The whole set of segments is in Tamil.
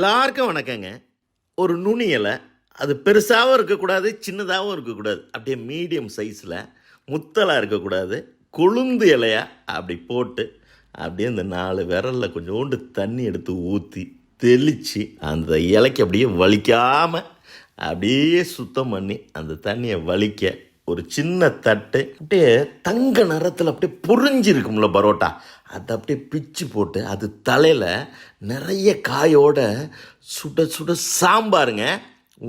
எல்லாருக்கும் வணக்கங்க. ஒரு நுனி இலை அது பெருசாகவும் இருக்கக்கூடாது சின்னதாகவும் இருக்கக்கூடாது. அப்படியே மீடியம் சைஸில் முத்தலாக இருக்கக்கூடாது. கொழுந்து இலையாக அப்படி போட்டு அப்படியே அந்த நாலு விரலில் கொஞ்சோண்டு தண்ணி எடுத்து ஊற்றி தெளித்து அந்த இலைக்கு அப்படியே வலிக்காமல் அப்படியே சுத்தம் பண்ணி அந்த தண்ணியை வலிக்க ஒரு சின்ன தட்டு அப்படியே தங்க நிறத்தில் அப்படியே பொறிஞ்சிருக்கும்ல பரோட்டா. அதை அப்படியே பிச்சு போட்டு அது தலையில் நிறைய காயோட சுட சுட சாம்பாருங்க.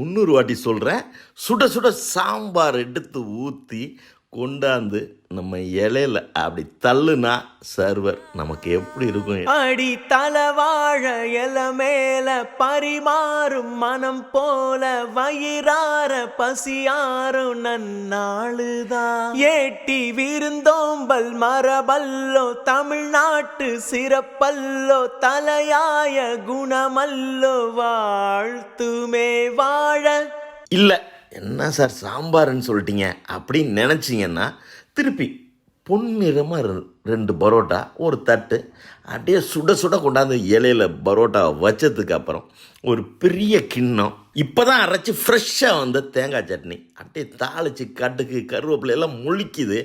இன்னொரு வாட்டி சொல்கிறேன் சுட சுட சாம்பார் எடுத்து ஊற்றி கொண்டாந்து நம்ம இலையில அப்படி தள்ளுனா சர்வர் நமக்கு எப்படி இருக்கும்? அடி தலவாழ இல மேல பரிமாறும் மனம் போல வயிறார பசியாரும் நன்னாளுதான் ஏட்டி விருந்தோம்பல் மரபல்லோ தமிழ்நாட்டு சிறப்பல்லோ தலையாய குணமல்லோ வாழ்த்துமே வாழ. இல்லை என்ன சார் சாம்பார்னு சொல்லிட்டீங்க? அப்படின்னு நினச்சிங்கன்னா திருப்பி பொன்னிறமாக ரெண்டு பரோட்டா ஒரு தட்டு அப்படியே சுட சுட கொண்டாந்து இலையில பரோட்டா வச்சதுக்கு அப்புறம் ஒரு பெரிய கிண்ணம். இப்போ தான் அரைச்சி ஃப்ரெஷ்ஷாக வந்த தேங்காய் சட்னி. அப்படியே தாளித்து கட்டுக்கு கருவேப்பிலை எல்லாம் முழிக்குது.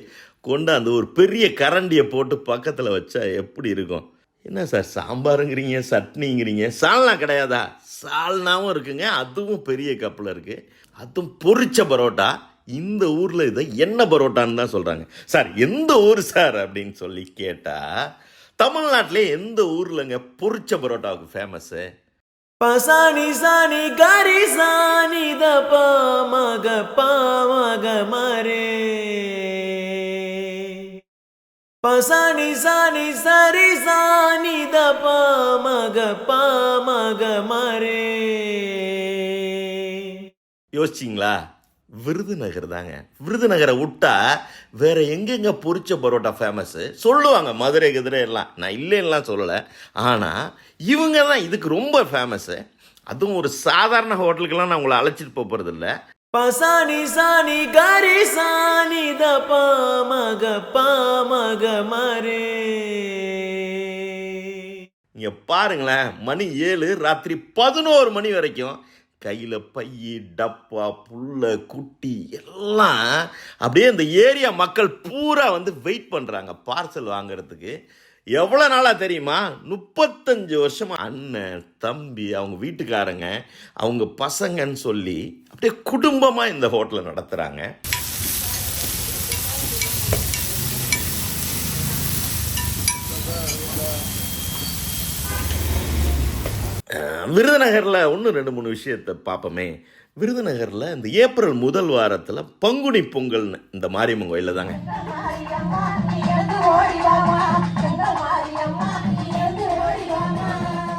கொண்டாந்து ஒரு பெரிய கரண்டியை போட்டு பக்கத்தில் வச்சா எப்படி இருக்கும்? என்ன சார் சாம்பாருங்கிறீங்க சட்னிங்கிறீங்க? சால்னா கிடையாதா? சால்னாவும் இருக்குங்க அதுவும் பெரிய கப்பில் இருக்குது அதுவும் பொரிச்ச பரோட்டா. இந்த ஊரில் இதை என்ன பரோட்டான்னு தான் சொல்கிறாங்க சார் எந்த ஊர் சார் அப்படின்னு சொல்லி கேட்டால் தமிழ்நாட்டிலே எந்த ஊர்லங்க பொரிச்ச பரோட்டாவுக்கு ஃபேமஸ்ஸு பசானி சானி கரி சானி த பாமக பாமக மரே பசானி சானி சரி சானி த பாமக பாமக மரே யோசிச்சிங்களா? விருதுநகர் தாங்க. விருதுநகரை விட்டா வேற எங்கெங்க பொரிச்ச பரோட்டா ஃபேமஸ்ஸு சொல்லுவாங்க மதுரை குதிரை எல்லாம். நான் இல்லைன்னுலாம் சொல்லலை. ஆனால் இவங்க தான் இதுக்கு ரொம்ப ஃபேமஸ்ஸு அதுவும் ஒரு சாதாரண ஹோட்டலுக்கெல்லாம் நான் உங்களை அழைச்சிட்டு போக போகிறது இல்லை பசானி சானி கரி சானி த ப மக ப மக மரே இங்கே பாருங்களேன் மணி ஏழு ராத்திரி பதினோரு மணி வரைக்கும் கையில் பைய டப்பா புல்ல குட்டி எல்லாம் அப்படியே இந்த ஏரியா மக்கள் பூரா வந்து வெயிட் பண்ணுறாங்க பார்சல் வாங்குறதுக்கு. எவ்வளோ நாளாக தெரியுமா? முப்பத்தஞ்சு வருஷமாக அண்ணன் தம்பி அவங்க வீட்டுக்காரங்க அவங்க பசங்கன்னு சொல்லி அப்படியே குடும்பமாக இந்த ஹோட்டலை நடத்துகிறாங்க விருதுநகரில் ஒன்று ரெண்டு மூணு விஷயத்தை பார்ப்போமே. விருதுநகரில் இந்த ஏப்ரல் முதல் வாரத்தில் பங்குனி பொங்கல்னு இந்த மாரியம்மன் கோயிலில் தாங்க.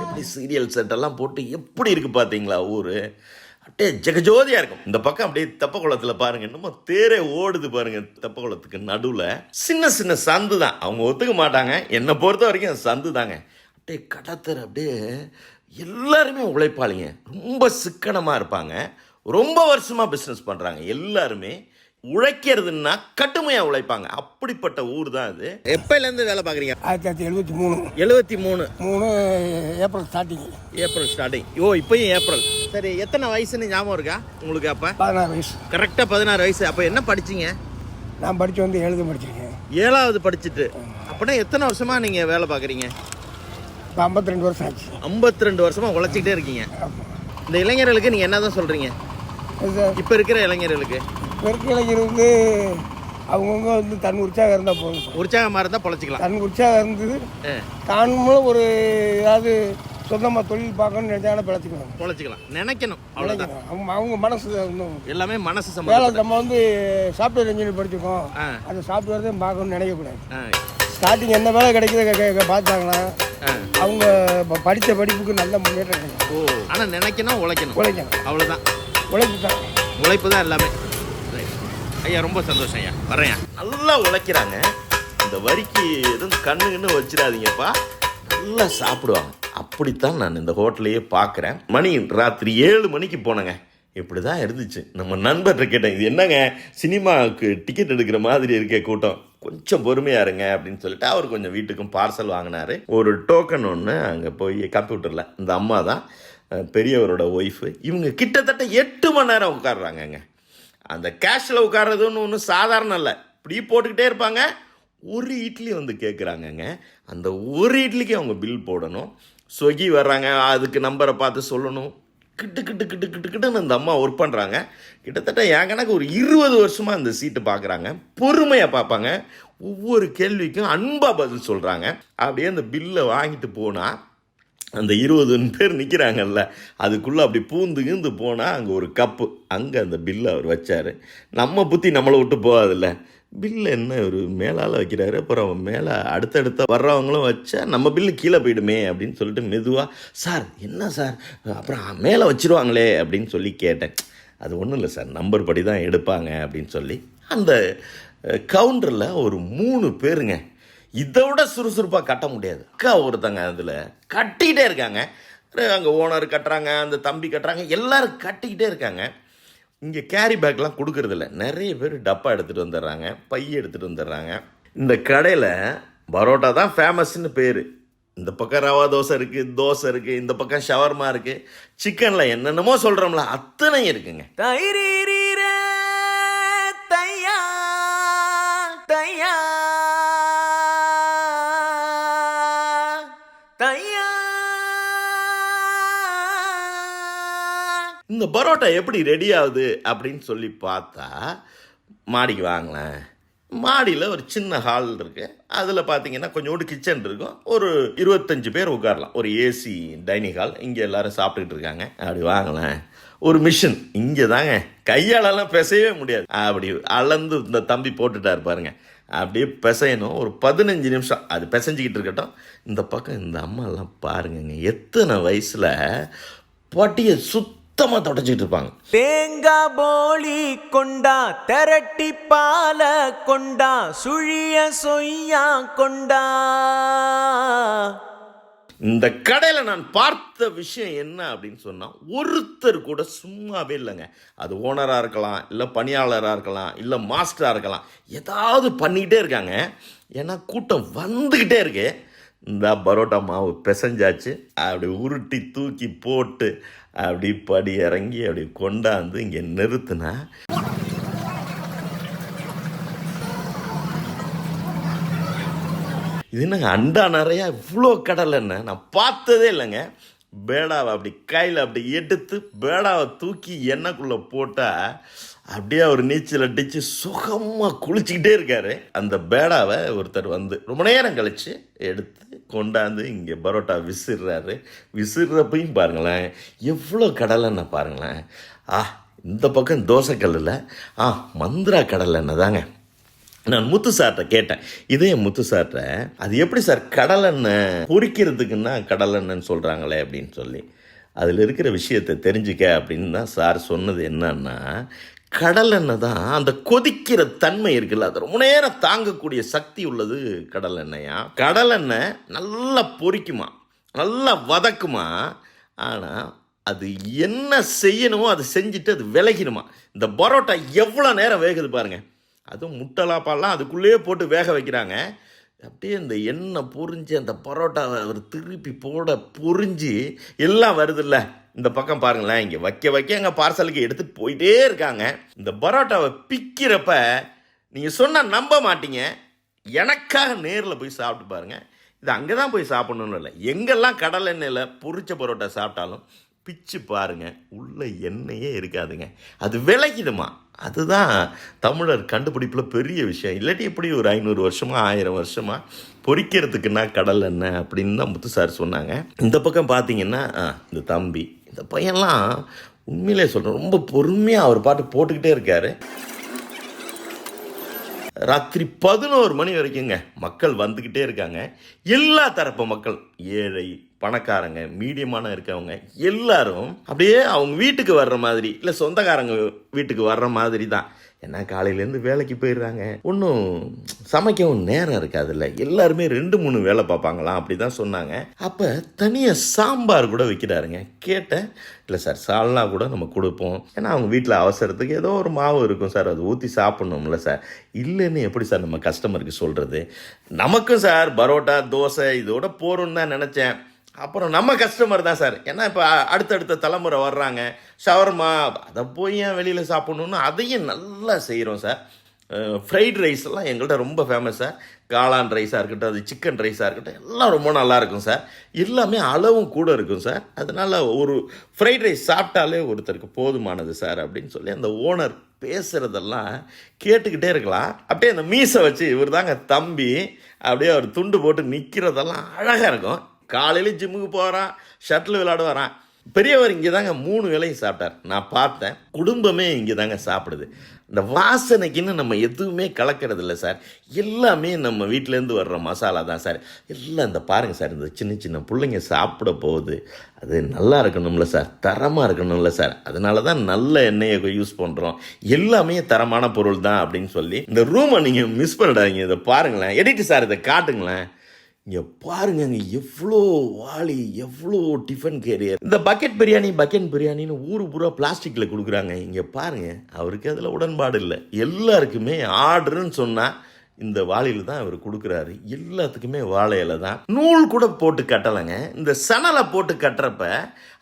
எப்படி சீரியல் செட்டெல்லாம் போட்டு எப்படி இருக்குது பார்த்தீங்களா ஊர்? அப்படியே ஜெகஜோதியாக இருக்கும். இந்த பக்கம் அப்படியே தெப்ப குளத்தில் பாருங்கள் இன்னமும் தேரே ஓடுது பாருங்கள் தெப்ப குளத்துக்கு நடுவில். சின்ன சின்ன சந்து தான் அவங்க ஒத்துக்க மாட்டாங்க. என்னை பொறுத்த வரைக்கும் சந்து தாங்க அப்படியே கடத்தர் அப்படியே எல்லாருமே உழைப்பாளிங்க. ரொம்ப சிக்கனமாக இருப்பாங்க. ரொம்ப வருஷமாக பிஸ்னஸ் பண்ணுறாங்க எல்லாருமே உழைக்கிறதுன்னா கடுமையாக உழைப்பாங்க. அப்படிப்பட்ட ஊர் தான் இது எப்போலேருந்து வேலை பார்க்குறீங்க? ஆயிரத்தி தொள்ளாயிரத்தி எழுபத்தி மூணு. எழுபத்தி மூணு. மூணு ஏப்ரல் ஸ்டார்டிங் ஏப்ரல் ஸ்டார்டிங் ஓ இப்பயும் ஏப்ரல். சரி எத்தனை வயசுன்னு ஞாபகம் இருக்கா உங்களுக்கு அப்போ? பதினாறு வயசு. கரெக்டாக பதினாறு வயசு. அப்போ என்ன படிச்சீங்க? நான் படித்து வந்து எழுத படிச்சிருக்கேன். ஏழாவது படிச்சுட்டு. அப்படின்னா எத்தனை வருஷமா நீங்கள் வேலை பார்க்குறீங்க? இப்போ ஐம்பத்தி ரெண்டு வருஷம் ஆச்சு. ஐம்பத்தி ரெண்டு வருஷமா உழைச்சிக்கிட்டே இருக்கீங்க. இந்த இளைஞர்களுக்கு நீங்கள் என்ன தான் சொல்கிறீங்க இப்போ இருக்கிற இளைஞர்களுக்கு. பெருக்க இளைஞர் வந்து அவங்கவுங்க வந்து தன் உற்சாகம் இருந்தால் போதும் உற்சாகமாக இருந்தால் பொழைச்சிக்கலாம். தன் உற்சாகம் இருந்தது தானும் ஒரு ஏதாவது சொந்தமாக தொழில் பார்க்கணும்னு நினைச்சாங்கன்னா பிழைச்சிக்கணும் பொழைச்சிக்கலாம். நினைக்கணும். அவ்வளோதான் அவங்க அவங்க மனசு எல்லாமே மனசு வேலை சம்பந்தம் நம்ம வந்து சாஃப்ட்வேர் இன்ஜினியர் படிச்சிருக்கோம். அந்த சாஃப்ட்வேர் தான் பார்க்கணும்னு நினைக்கக்கூடாது. ஸ்டார்டிங் என்ன வேலை கிடைக்குது பார்த்தாங்கன்னா ஆ. அவங்க ப- படித்த படிப்புக்கு நல்ல முன்னேற்றம் ஓ ஆனால் நினைக்கணும் உழைக்கணும். உழைக்கணும். அவ்வளோதான் உழைப்பு தான் உழைப்பு தான் எல்லாமே. ஐயா ரொம்ப சந்தோஷம் ஐயா. வரேன் நல்லா உழைக்கிறாங்க. இந்த வரிக்கு எதுவும் கண்ணு கண்ணு வச்சிடாதீங்கப்பா. நல்லா சாப்பிடுவாங்க. அப்படித்தான் நான் இந்த ஹோட்டலையே பார்க்குறேன். மணி ராத்திரி ஏழு மணிக்கு போனேங்க. இப்படி தான் இருந்துச்சு. நம்ம நண்பர்கிட்ட கேட்டேன் இது என்னங்க? சினிமாவுக்கு டிக்கெட் எடுக்கிற மாதிரி இருக்கே கூட்டம். கொஞ்சம் பொறுமையாக இருங்க அப்படின்னு சொல்லிட்டு அவர் கொஞ்சம் வீட்டுக்கும் பார்சல் வாங்கினாரு. ஒரு டோக்கன் ஒன்று அங்கே போய் கம்ப்யூட்டரில். இந்த அம்மா தான் பெரியவரோட ஒய்ஃபு இவங்க கிட்டத்தட்ட எட்டு மணி நேரம் உட்காடுறாங்கங்க அந்த கேஷில் உட்கார்றதுன்னு ஒன்றும் சாதாரணம் இல்லை இப்படி போட்டுக்கிட்டே இருப்பாங்க. ஒரு இட்லி வந்து கேட்குறாங்கங்க அந்த ஒரு இட்லிக்கு அவங்க பில் போடணும். ஸ்விக்கி வர்றாங்க. அதுக்கு நம்பரை பார்த்து சொல்லணும். கிட்டு கிட்டு கிட்டு கிட்டு கிட்டுன்னு இந்த அம்மா ஒர்க் பண்ணுறாங்க கிட்டத்தட்ட என் கணக்கு ஒரு இருபது வருஷமாக அந்த சீட்டு பார்க்குறாங்க பொறுமையாக பார்ப்பாங்க. ஒவ்வொரு கேள்விக்கும் அன்பாக பதில் சொல்கிறாங்க அப்படியே அந்த பில்லை வாங்கிட்டு போனால் அந்த இருபது பேர் நிற்கிறாங்கல்ல அதுக்குள்ளே அப்படி பூந்து கீந்து போனால் அங்கே ஒரு கப்பு அங்கே அந்த பில்லை அவர் வச்சார். நம்ம புத்தி நம்மளை விட்டு போகாதுல்ல. பில்லு என்ன ஒரு மேலால் வைக்கிறாரு. அப்புறம் மேலே அடுத்தடுத்த வர்றவங்களும் வச்சா நம்ம பில்லு கீழே போயிடுமே அப்படின்னு சொல்லிட்டு மெதுவாக சார் என்ன சார்? அப்புறம் மேலே வச்சிருவாங்களே அப்படின்னு சொல்லி கேட்டேன். அது ஒன்றும் இல்லை சார் நம்பர் படி தான் எடுப்பாங்க அப்படின்னு சொல்லி. அந்த கவுண்டரில் ஒரு மூணு பேருங்க. இதை விட சுறுசுறுப்பாக கட்ட முடியாது. அக்கா ஒருத்தங்க அதில் கட்டிக்கிட்டே இருக்காங்க. அங்கே ஓனர் கட்டுறாங்க அந்த தம்பி கட்டுறாங்க எல்லோரும் கட்டிக்கிட்டே இருக்காங்க. இங்கே கேரி பேக்லாம் கொடுக்கறதில்ல. நிறைய பேர் டப்பா எடுத்துகிட்டு வந்துடுறாங்க பை எடுத்துகிட்டு வந்துடுறாங்க. இந்த கடையில் பரோட்டா தான் ஃபேமஸ்ன்னு பேர். இந்த பக்கம் ரவா தோசை இருக்குது தோசை இருக்குது இந்த பக்கம் ஷவர்மா இருக்குது சிக்கனில் என்னென்னமோ சொல்கிறோம்ல அத்தனை இருக்குங்க. தைரீரீர இந்த பரோட்டா எப்படி ரெடி ஆகுது அப்படின்னு சொல்லி பார்த்தா மாடிக்கு வாங்களேன். மாடியில் ஒரு சின்ன ஹால் இருக்கு. அதில் பார்த்தீங்கன்னா கொஞ்சோண்டு கிச்சன் இருக்கும். ஒரு இருபத்தஞ்சு பேர் உட்காரலாம். ஒரு ஏசி டைனிங் ஹால் இங்கே எல்லோரும் சாப்பிட்டுட்டு இருக்காங்க. அப்படி வாங்களேன். ஒரு மிஷின் இங்கே தாங்க. கையாலெல்லாம் பிசையவே முடியாது. அப்படி அளந்து இந்த தம்பி போட்டுட்டார் பாருங்க. அப்படியே பிசையணும். ஒரு பதினஞ்சு நிமிஷம். அது பிசைஞ்சிக்கிட்டு இருக்கட்டும். இந்த பக்கம் இந்த அம்மாலாம் பாருங்கங்க. எத்தனை வயசில் பட்டியை சுத்தமாக தொடச்சிக்கிட்டு இருப்பாங்க. தேங்காய் போலி கொண்டா திரட்டி பால கொண்டா சுழிய சொய்யா கொண்டா. இந்த கடையில் நான் பார்த்த விஷயம் என்ன அப்படின்னு சொன்னால் ஒருத்தர் கூட சும்மாவே இல்லைங்க. அது ஓனராக இருக்கலாம் இல்லை பணியாளராக இருக்கலாம் இல்லை மாஸ்டராக இருக்கலாம். ஏதாவது பண்ணிக்கிட்டே இருக்காங்க. ஏன்னா கூட்டம் வந்துக்கிட்டே இருக்கு. இந்த பரோட்டா மாவு பிசைஞ்சாச்சு. அப்படி உருட்டி தூக்கி போட்டு அப்படி படி இறங்கி அப்படி கொண்டாந்து இங்கே நிறுத்தினா. இது என்னங்க அண்டா நிறையா இவ்வளோ கடலை என்ன? நான் பார்த்ததே இல்லைங்க. பேடாவை அப்படி கையில் அப்படி எடுத்து பேடாவை தூக்கி எண்ணெய்க்குள்ளே போட்டால் அப்படியே அவர் நீச்சல் அடித்து சுகமாக குளிச்சுக்கிட்டே இருக்காரு. அந்த பேடாவை ஒருத்தர் வந்து ரொம்ப நேரம் கழித்து எடுத்து கொண்டாந்து இங்கே பரோட்டா விசிறாரு. விசிறப்பையும் பாருங்களேன். எவ்வளோ கடலைன்னு பாருங்களேன். ஆ இந்த பக்கம் தோசைக்கல்லில் ஆ மந்திரா கடலெண்ணெய் தாங்க நான் முத்து சார்கிட்ட கேட்டேன். இதே முத்து சார்கிட்ட அது எப்படி சார் கடலெண்ணெய் பொறிக்கிறதுக்குன்னா கடலெண்ணெய்ன்னு சொல்கிறாங்களே அப்படின்னு சொல்லி. அதில் இருக்கிற விஷயத்தை தெரிஞ்சுக்க அப்படின்னு தான் சார் சொன்னது என்னன்னா கடலெண்ணெய் தான் அந்த கொதிக்கிற தன்மை இருக்குல்ல அது ரொம்ப நேரம் தாங்கக்கூடிய சக்தி உள்ளது கடலெண்ணெயா? கடலெண்ணெய் நல்லா பொரிக்குமா நல்லா வதக்குமா? ஆனால் அது என்ன செய்யணுமோ அதை செஞ்சுட்டு அது விலகிடுமா? இந்த பரோட்டா எவ்வளோ நேரம் வேகுது பாருங்கள் அதுவும் முட்டலாப்பாலாம் அதுக்குள்ளேயே போட்டு வேக வைக்கிறாங்க. அப்படியே இந்த எண்ணெய் பொறிஞ்சு அந்த பரோட்டாவை அவர் திருப்பி போட பொறிஞ்சு எல்லாம் வருதுல்ல. இந்த பக்கம் பாருங்களேன் இங்கே வைக்க வைக்க அங்கே பார்சலுக்கு எடுத்துகிட்டு போயிட்டே இருக்காங்க. இந்த பரோட்டாவை பிக்கிறப்ப நீங்கள் சொன்னால் நம்ப மாட்டீங்க. எனக்காக நேரில் போய் சாப்பிட்டு பாருங்கள் இது அங்கே தான் போய் சாப்பிட்ணுன்னு இல்லை. எங்கெல்லாம் கடல் எண்ணெயில் பொரிச்ச பரோட்டா சாப்பிட்டாலும் பிச்சு பாருங்க. உள்ளே எண்ணெயே இருக்காதுங்க. அது விளைக்குதுமா அதுதான் தமிழர் கண்டுபிடிப்பில் பெரிய விஷயம். இல்லாட்டி எப்படி ஒரு ஐநூறு வருஷமா ஆயிரம் வருஷமா பொறிக்கிறதுக்குன்னா கடல் என்ன அப்படின்னு தான் முத்து சார் சொன்னாங்க. இந்த பக்கம் பார்த்தீங்கன்னா இந்த தம்பி இந்த பையன்லாம் உண்மையிலே சொல்கிறேன் ரொம்ப பொறுமையாக அவர் பாட்டு போட்டுக்கிட்டே இருக்காரு. ராத்திரி பதினோரு மணி வரைக்குங்க மக்கள் வந்துக்கிட்டே இருக்காங்க. எல்லா தரப்பு மக்கள் ஏழை பணக்காரங்க மீடியமான இருக்கவங்க எல்லாரும் அப்படியே அவங்க வீட்டுக்கு வர்ற மாதிரி இல்லை சொந்தக்காரங்க வீட்டுக்கு வர்ற மாதிரி தான் ஏன்னா காலையிலேருந்து வேலைக்கு போயிடுறாங்க. ஒன்றும் சமைக்கவும் நேரம் இருக்காதுல்ல. எல்லாருமே ரெண்டு மூணு வேலை பார்ப்பாங்களாம் அப்படி தான் சொன்னாங்க. அப்போ தனியாக சாம்பார் கூட வைக்கிறாருங்க. கேட்டேன். இல்லை சார் சால்னா கூட நம்ம கொடுப்போம். ஏன்னா அவங்க வீட்டில் அவசரத்துக்கு ஏதோ ஒரு மாவு இருக்கும் சார். அது ஊற்றி சாப்பிட்ணும்ல சார். இல்லைன்னு எப்படி சார் நம்ம கஸ்டமருக்கு சொல்கிறது நமக்கும் சார் பரோட்டா தோசை இதோட போகிறோன்னு தான் நினச்சேன். அப்புறம் நம்ம கஸ்டமர் தான் சார். ஏன்னா இப்போ அடுத்தடுத்த தலைமுறை வர்றாங்க. ஷவர்மா அதை போய் ஏன் வெளியில் சாப்பிட்ணுன்னு அதையும் நல்லா செய்கிறோம் சார். ஃப்ரைட் ரைஸ் எல்லாம் எங்கள்கிட்ட ரொம்ப ஃபேமஸ் சார். காளான் ரைஸாக இருக்கட்டும் அது சிக்கன் ரைஸாக இருக்கட்டும் எல்லாம் ரொம்ப நல்லாயிருக்கும் சார். எல்லாமே அளவும் கூட இருக்கும் சார். அதனால் ஒரு ஃப்ரைட் ரைஸ் சாப்பிட்டாலே ஒருத்தருக்கு போதுமானது சார் அப்படின்னு சொல்லி அந்த ஓனர் பேசுகிறதெல்லாம் கேட்டுக்கிட்டே இருக்கலாம். அப்படியே அந்த மீசை வச்சு இவர் தாங்க தம்பி. அப்படியே அவர் துண்டு போட்டு நிற்கிறதெல்லாம் அழகாக இருக்கும். காலையில் ஜிம்முக்கு போகிறான் ஷட்டில் விளையாட வரான் பெரியவர் இங்கே தாங்க மூணு வேளையும் சாப்பிட்டார். நான் பார்த்தேன் குடும்பமே இங்கே தாங்க சாப்பிடுது. இந்த வாசனைக்குன்னு நம்ம எதுவுமே கலக்கிறது இல்லை சார். எல்லாமே நம்ம வீட்டிலேருந்து வர்ற மசாலா தான் சார். எல்லாம் இந்த பாருங்கள் சார் இந்த சின்ன சின்ன பிள்ளைங்க சாப்பிட போகுது. அது நல்லா இருக்கணும்ல சார். தரமாக இருக்கணும்ல சார். அதனால தான் நல்ல எண்ணெயை யூஸ் பண்ணுறோம் எல்லாமே தரமான பொருள் தான் அப்படின்னு சொல்லி இந்த ரூமை நீங்கள் மிஸ் பண்ணிடாதீங்க. இதை பாருங்களேன். எடிட்டு சார் இதை காட்டுங்களேன். இங்கே பாருங்க எவ்வளோ வாளி எவ்வளோ டிஃபன் கேரியர் இந்த பக்கெட் பிரியாணி பக்கெட் பிரியாணின்னு ஊர் பூரா பிளாஸ்டிக்கில் கொடுக்குறாங்க. இங்கே பாருங்க அவருக்கு அதில் உடன்பாடு இல்லை. எல்லாருக்குமே ஆர்டர்னு சொன்னால் இந்த வாளியில் தான் அவர் கொடுக்குறாரு. எல்லாத்துக்குமே வாழையில தான். நூல் கூட போட்டு கட்டலைங்க. இந்த சணலை போட்டு கட்டுறப்ப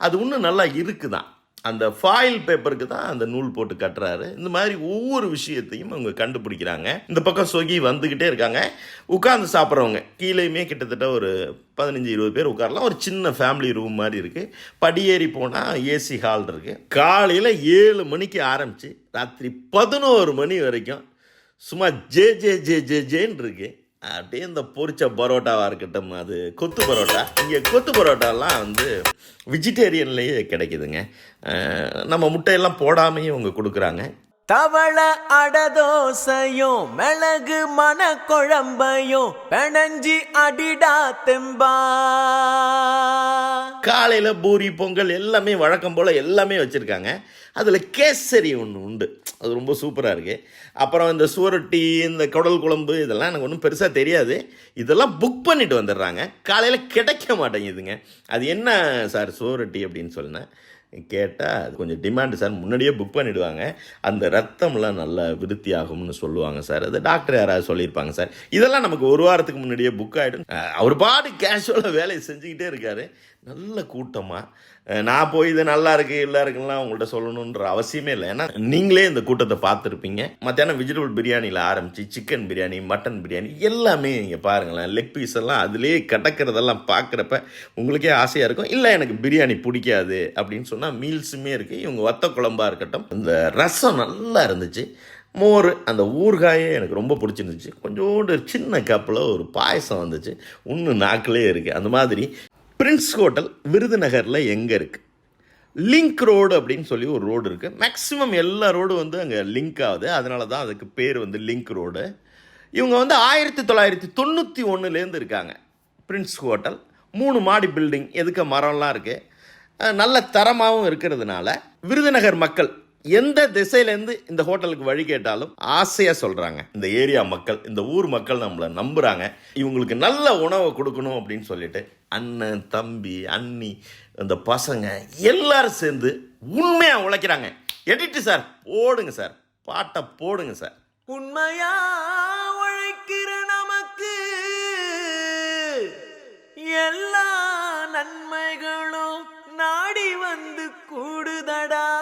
அது இன்னும் நல்லா இருக்குதான். அந்த ஃபாயில் பேப்பருக்கு தான் அந்த நூல் போட்டு கட்டுறாரு. இந்த மாதிரி ஒவ்வொரு விஷயத்தையும் அவங்க கண்டுபிடிக்கிறாங்க. இந்த பக்கம் சொகி வந்துக்கிட்டே இருக்காங்க. உட்காந்து சாப்பிட்றவங்க. கீழேயுமே கிட்டத்தட்ட ஒரு பதினஞ்சு இருபது பேர் உட்காரலாம். ஒரு சின்ன ஃபேமிலி ரூம் மாதிரி இருக்குது படியேறி போனால் ஏசி ஹால் இருக்குது காலையில் ஏழு மணிக்கு ஆரம்பித்து ராத்திரி பதினோரு மணி வரைக்கும் சும்மா ஜே ஜே ஜே ஜே ஜேன்னு இருக்குது அப்படியே இந்த பொரிச்ச பரோட்டாவாக இருக்கட்டும் அது கொத்து பரோட்டா. இங்கே கொத்து பரோட்டாலாம் வந்து வெஜிடேரியன்லேயே கிடைக்குதுங்க. நம்ம முட்டையெல்லாம் போடாமையும் அவங்க கொடுக்குறாங்க. தவள அடதோசையும் மிளகு மன குழம்பையும் பிணைஞ்சி அடிடா தெம்பா. காலையில் பூரி பொங்கல் எல்லாமே வழக்கம் போல் எல்லாமே வச்சுருக்காங்க. அதில் கேசரி ஒன்று உண்டு. அது ரொம்ப சூப்பராக இருக்குது அப்புறம் இந்த சுவரொட்டி இந்த குடல் குழம்பு இதெல்லாம் எனக்கு ஒன்றும் பெருசாக தெரியாது. இதெல்லாம் புக் பண்ணிட்டு வந்துடுறாங்க. காலையில் கிடைக்க மாட்டேங்குதுங்க. அது என்ன சார் சுவரொட்டி அப்படின்னு சொன்னேன் கேட்டால் அது கொஞ்சம் டிமாண்டு சார் முன்னாடியே புக் பண்ணிவிடுவாங்க அந்த ரத்தம்லாம் நல்லா விருத்தி ஆகும்னு சொல்லுவாங்க சார் அது டாக்டர் யாராவது சொல்லியிருப்பாங்க சார் இதெல்லாம் நமக்கு ஒரு வாரத்துக்கு முன்னாடியே புக் ஆகிடும் அவர் பாட்டு கேஷுவலாக வேலையை செஞ்சுக்கிட்டே இருக்காரு. நல்ல கூட்டமாக நான் போய் இது நல்லா இருக்கு இல்லை இருக்குன்னா உங்கள்கிட்ட சொல்லணுன்ற அவசியமே இல்லை. ஏன்னா நீங்களே இந்த கூட்டத்தை பார்த்துருப்பீங்க. மத்தியானம் வெஜிடபிள் பிரியாணியில் ஆரம்பித்து சிக்கன் பிரியாணி மட்டன் பிரியாணி எல்லாமே நீங்கள் பாருங்களேன். லெக் பீஸ் எல்லாம் அதுலேயே கிடக்கிறதெல்லாம் பார்க்குறப்ப உங்களுக்கே ஆசையாக இருக்கும். இல்லை எனக்கு பிரியாணி பிடிக்காது அப்படின்னு சொன்னால் மீல்ஸுமே இருக்குது இவங்க வத்த குழம்பாக இருக்கட்டும். இந்த ரசம் நல்லா இருந்துச்சு. மோர் அந்த ஊறுகாயே எனக்கு ரொம்ப பிடிச்சிருந்துச்சு. கொஞ்சோண்டு சின்ன கப்பில் ஒரு பாயசம் வந்துச்சு. இன்னும் நாக்கிலே இருக்குது அந்த மாதிரி பிரின்ஸ் ஹோட்டல் விருதுநகரில் எங்கே இருக்குது லிங்க் ரோடு அப்படின்னு சொல்லி ஒரு ரோடு இருக்குது மேக்ஸிமம் எல்லா ரோடும் வந்து அங்கே லிங்க் ஆகுது. அதனால தான் அதுக்கு பேர் வந்து லிங்க் ரோடு. இவங்க வந்து ஆயிரத்தி தொள்ளாயிரத்தி தொண்ணூற்றி ஒன்றுலேருந்து இருக்காங்க. Prince hotel. மூணு மாடி பில்டிங். எதுக்க மரம்லாம் இருக்குது நல்ல தரமாகவும் இருக்கிறதுனால விருதுநகர் மக்கள் எந்த திசையிலேருந்து இந்த ஹோட்டலுக்கு வழி கேட்டாலும் ஆசையாக சொல்கிறாங்க இந்த ஏரியா மக்கள் இந்த ஊர் மக்கள் நம்மளை நம்புகிறாங்க இவங்களுக்கு நல்ல உணவை கொடுக்கணும் அப்படின்னு சொல்லிட்டு அண்ணன் தம்பி அண்ணி இந்த பசங்க எல்லாரும் சேர்ந்து உண்மையாக உழைக்கிறாங்க. எடிட்டு சார் போடுங்க சார். பாட்டை போடுங்க சார். உண்மையா உழைக்கிற நமக்கு எல்லா நன்மைகளும் நாடி வந்து கூடுதடா.